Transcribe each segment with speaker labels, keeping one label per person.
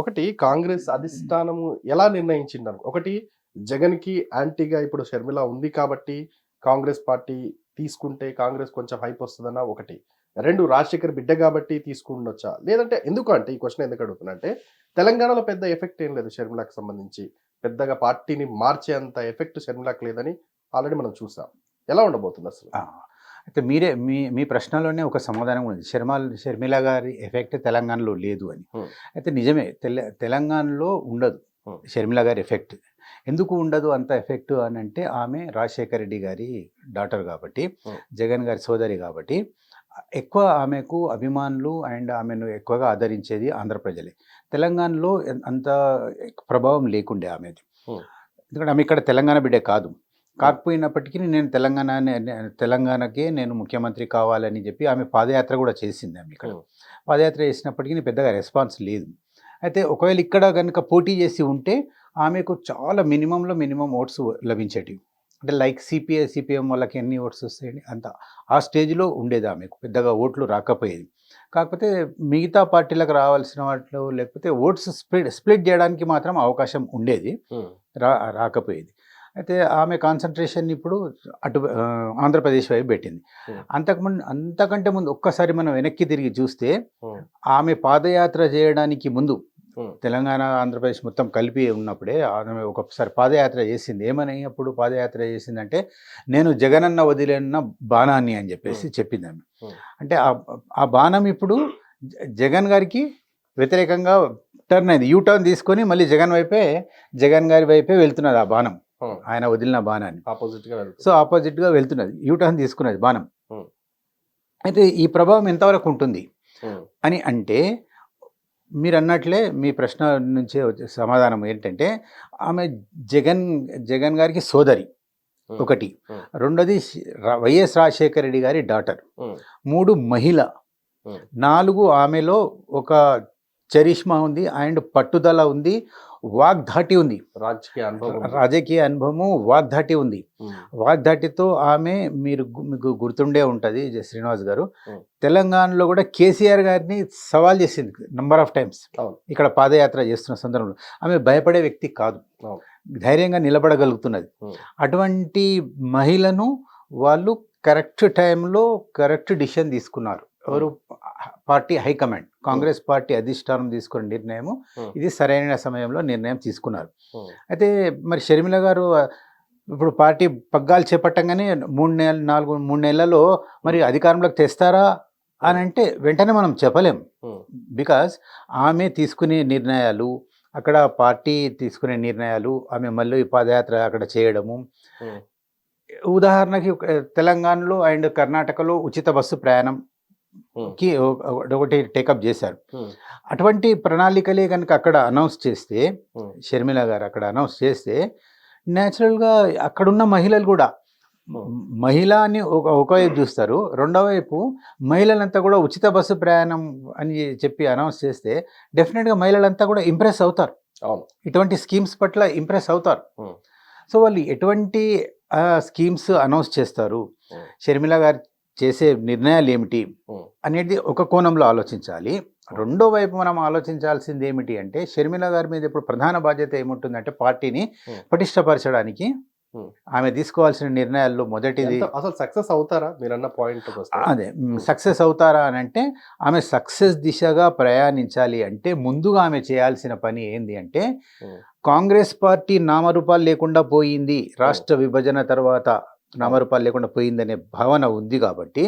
Speaker 1: ఒకటి కాంగ్రెస్ అధిష్టానము ఎలా నిర్ణయించింది అనుకో ఒకటి జగన్కి యాంటీగా ఇప్పుడు షర్మిల ఉంది కాబట్టి కాంగ్రెస్ పార్టీ తీసుకుంటే కాంగ్రెస్ కొంచెం హైప్ వస్తుందన్న ఒకటి. రెండు రాజశేఖర్ బిడ్డ కాబట్టి తీసుకుండొచ్చా? లేదంటే ఎందుకు అంటే ఈ క్వశ్చన్ ఎందుకు అడుగుతున్నా అంటే తెలంగాణలో పెద్ద ఎఫెక్ట్ ఏం లేదు షర్మిలాకి సంబంధించి. పెద్దగా పార్టీని మార్చే అంత ఎఫెక్ట్ షర్మిలాకి లేదని ఆల్రెడీ మనం చూసాం. ఎలా ఉండబోతుంది అసలు?
Speaker 2: అయితే మీరే మీ మీ ప్రశ్నలోనే ఒక సమాధానం కూడా ఉంది శర్మ షర్మిల గారి ఎఫెక్ట్ తెలంగాణలో లేదు అని. అయితే నిజమే తెల తెలంగాణలో ఉండదు. షర్మిల గారి ఎఫెక్ట్ ఎందుకు ఉండదు అంత ఎఫెక్ట్ అని అంటే ఆమె రాజశేఖర రెడ్డి గారి డాటర్ కాబట్టి. జగన్ గారి సోదరి కాబట్టి ఎక్కువ ఆమెకు అభిమానులు అండ్ ఆమెను ఎక్కువగా ఆదరించేది ఆంధ్ర ప్రజలే తెలంగాణలో అంత ప్రభావం లేకుండే ఆమెది. ఎందుకంటే ఆమె ఇక్కడ తెలంగాణ బిడ్డే కాదు కాకపోయినప్పటికీ నేను తెలంగాణ తెలంగాణకే నేను ముఖ్యమంత్రి కావాలని చెప్పి ఆమె పాదయాత్ర కూడా చేసింది ఆమె ఇక్కడ. పాదయాత్ర చేసినప్పటికీ పెద్దగా రెస్పాన్స్ లేదు. అయితే ఒకవేళ ఇక్కడ కనుక పోటీ చేసి ఉంటే ఆమెకు చాలా మినిమంలో మినిమం ఓట్స్ లభించేటివి. అంటే లైక్ సిపిఐ సిపిఎం వాళ్ళకి ఎన్ని ఓట్స్ వస్తాయండి అంత ఆ స్టేజ్లో ఉండేది ఆమెకు. పెద్దగా ఓట్లు రాకపోయేది. కాకపోతే మిగతా పార్టీలకు రావాల్సిన వాటిలో లేకపోతే ఓట్స్ స్ప్లిట్ స్ప్లిట్ చేయడానికి మాత్రం అవకాశం ఉండేది. రా రాకపోయేది. అయితే ఆమె కాన్సన్ట్రేషన్ ఇప్పుడు అటు ఆంధ్రప్రదేశ్ వైపు పెట్టింది. అంతకుముందు అంతకంటే ముందు ఒక్కసారి మనం వెనక్కి తిరిగి చూస్తే ఆమె పాదయాత్ర చేయడానికి ముందు తెలంగాణ ఆంధ్రప్రదేశ్ మొత్తం కలిపి ఉన్నప్పుడే ఆమె ఒకసారి పాదయాత్ర చేసింది. ఏమని అప్పుడు పాదయాత్ర చేసిందంటే నేను జగనన్న వదిలేన్న బాణాన్ని అని చెప్పేసి చెప్పింది ఆమె. అంటే ఆ బాణం ఇప్పుడు జగన్ గారికి వ్యతిరేకంగా టర్న్ అయింది. యూ టర్న్ తీసుకొని మళ్ళీ జగన్ వైపే జగన్ గారి వైపే వెళ్తున్నది ఆ బాణం. ఆయన వదిలిన బాణాన్ని.
Speaker 1: ఆపోజిట్గా వెళ్తుంది.
Speaker 2: సో ఆపోజిట్గా వెళ్తున్నది. యూ టర్న్ తీసుకున్నది బాణం. అయితే ఈ ప్రభావం ఎంతవరకు ఉంటుంది? అని అంటే మీరు అన్నట్లే మీ ప్రశ్న నుంచే వచ్చే సమాధానం ఏంటంటే ఆమె జగన్ జగన్ గారికి సోదరి ఒకటి. రెండోది వైఎస్ రాజశేఖర రెడ్డి గారి డాటర్ మూడు మహిళ. నాలుగు ఆమెలో ఒక చరిష్మా ఉంది అండ్ పట్టుదల ఉంది. వాగ్ధాటి ఉంది
Speaker 1: రాజకీయ అనుభవం.
Speaker 2: రాజకీయ అనుభవము వాగ్ధాటి ఉంది
Speaker 1: ఉమ్,
Speaker 2: వాగ్దాటితో ఆమె మీరు మీకు గుర్తుండే ఉంటుంది శ్రీనివాస్ గారు. తెలంగాణలో కూడా కేసీఆర్ గారిని సవాల్ చేసింది నంబర్ ఆఫ్ టైమ్స్. ఇక్కడ పాదయాత్ర చేస్తున్న సందర్భంలో ఆమె భయపడే వ్యక్తి కాదు. ధైర్యంగా నిలబడగలుగుతున్నది. అటువంటి మహిళను వాళ్ళు కరెక్ట్ టైంలో కరెక్ట్ డిసిషన్ తీసుకున్నారు ఎవరు పార్టీ హైకమాండ్ కాంగ్రెస్ పార్టీ అధిష్టానం తీసుకున్న నిర్ణయం
Speaker 1: Hmm.
Speaker 2: ఇది సరైన సమయంలో నిర్ణయం తీసుకున్నారు.
Speaker 1: ఉమ్,
Speaker 2: అయితే మరి షర్మిల గారు ఇప్పుడు పార్టీ పగ్గాలు చేపట్టంగానే మూడు నెలలు నాలుగు మూడు నెలలలో మరి అధికారంలోకి తెస్తారా అని అంటే వెంటనే మనం చెప్పలేం. బికాజ్ ఆమె తీసుకునే నిర్ణయాలు అక్కడ పార్టీ తీసుకునే నిర్ణయాలు ఆమె మళ్ళీ పాదయాత్ర అక్కడ చేయడము. ఉదాహరణకి తెలంగాణలో అండ్ కర్ణాటకలో ఉచిత బస్సు ప్రయాణం. కి ఒక- ఒకటి టేకప్ చేశారు.
Speaker 1: ఉమ్,
Speaker 2: అటువంటి ప్రణాళికలే కనుక అక్కడ అనౌన్స్ చేస్తే
Speaker 1: ఉమ్,
Speaker 2: షర్మిల గారు అక్కడ అనౌన్స్ చేస్తే న్యాచురల్గా అక్కడున్న మహిళలు కూడా
Speaker 1: Hmm.
Speaker 2: మహిళ అని ఒక ఒకవైపు చూస్తారు. రెండో వైపు మహిళలంతా కూడా ఉచిత బస్సు ప్రయాణం అని చెప్పి అనౌన్స్ చేస్తే డెఫినెట్గా మహిళలంతా కూడా ఇంప్రెస్ అవుతారు. ఇటువంటి స్కీమ్స్ పట్ల ఇంప్రెస్ అవుతారు.
Speaker 1: Hmm.
Speaker 2: సో వాళ్ళు ఎటువంటి స్కీమ్స్ అనౌన్స్ చేస్తారు?
Speaker 1: Hmm.
Speaker 2: షర్మిల గారు చేసే నిర్ణయాలు ఏమిటి. అనేది ఒక కోణంలో ఆలోచించాలి రెండో వైపు మనం ఆలోచించాల్సింది ఏమిటి అంటే షర్మిల గారి మీద ఇప్పుడు ప్రధాన బాధ్యత ఏముంటుందంటే పార్టీని. పటిష్టపరచడానికి. ఆమె తీసుకోవాల్సిన నిర్ణయాల్లో మొదటిది
Speaker 1: అసలు సక్సెస్ అవుతారా మీరన్న పాయింట్
Speaker 2: అదే సక్సెస్ అవుతారా అని అంటే ఆమె సక్సెస్ దిశగా ప్రయాణించాలి అంటే ముందుగా ఆమె చేయాల్సిన పని ఏంది అంటే. కాంగ్రెస్ పార్టీ నామరూపాలు లేకుండా పోయింది రాష్ట్ర విభజన తర్వాత నామరూపాలు లేకుండా పోయిందనే భావన ఉంది కాబట్టి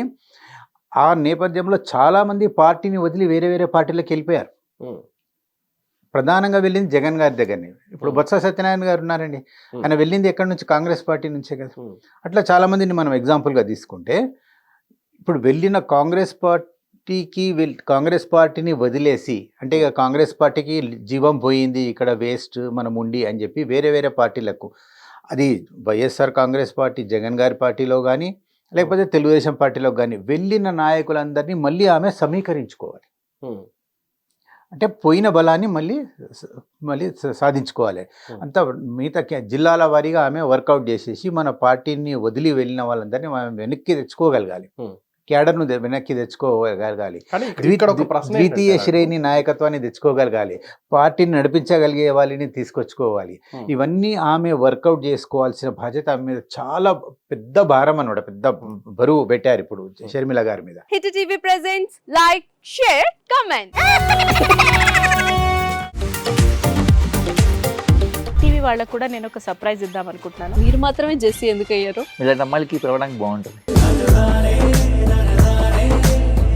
Speaker 2: ఆ నేపథ్యంలో చాలామంది పార్టీని వదిలి వేరే వేరే పార్టీలకు వెళ్ళిపోయారు. ప్రధానంగా వెళ్ళింది జగన్ గారి దగ్గరనే. ఇప్పుడు. బొత్స సత్యనారాయణ గారు ఉన్నారండి. ఆయన వెళ్ళింది ఎక్కడి నుంచి? కాంగ్రెస్ పార్టీ నుంచే కదా. అట్లా చాలా మందిని మనం ఎగ్జాంపుల్గా తీసుకుంటే ఇప్పుడు వెళ్ళిన కాంగ్రెస్ పార్టీకి కాంగ్రెస్ పార్టీని వదిలేసి అంటే ఇక కాంగ్రెస్ పార్టీకి జీవం పోయింది ఇక్కడ వేస్ట్ మనం ఉండి అని చెప్పి వేరే వేరే పార్టీలకు అది వైఎస్ఆర్ కాంగ్రెస్ పార్టీ జగన్ గారి పార్టీలో కానీ లేకపోతే తెలుగుదేశం పార్టీలో కానీ వెళ్ళిన నాయకులందరినీ మళ్ళీ ఆమె సమీకరించుకోవాలి అంటే పోయిన బలాన్ని మళ్ళీ మళ్ళీ సాధించుకోవాలి. అంతా మిగతా జిల్లాల వారీగా ఆమె వర్కౌట్ చేసేసి మన పార్టీని వదిలి వెళ్ళిన వాళ్ళందరినీ మనం వెనక్కి తెచ్చుకోగలగాలి. క్యాడర్ను వెనక్కి తెచ్చుకోగలగాలి. ద్వితీయ శ్రేణి నాయకత్వాన్ని తెచ్చుకోగలగాలి. పార్టీని నడిపించగలిగే వాళ్ళని తీసుకొచ్చుకోవాలి. ఇవన్నీ ఆమె వర్కౌట్ చేసుకోవాల్సిన బాధ్యత ఆమె మీద చాలా పెద్ద భారం అనమాట పెద్ద బరువు పెట్టారు ఇప్పుడు షర్మిల గారి మీద.
Speaker 3: Hit TV presents like share comment.
Speaker 4: TV వాళ్ళకు కూడా నేను ఒక సర్ప్రైజ్ ఇద్దాం అనుకుంటున్నాను.
Speaker 3: మీరు మాత్రమే జెస్సీ ఎందుకు అయ్యారు
Speaker 5: ఇలాంటి అమ్మాయిలకి పిలవడానికి బాగుంటుంది.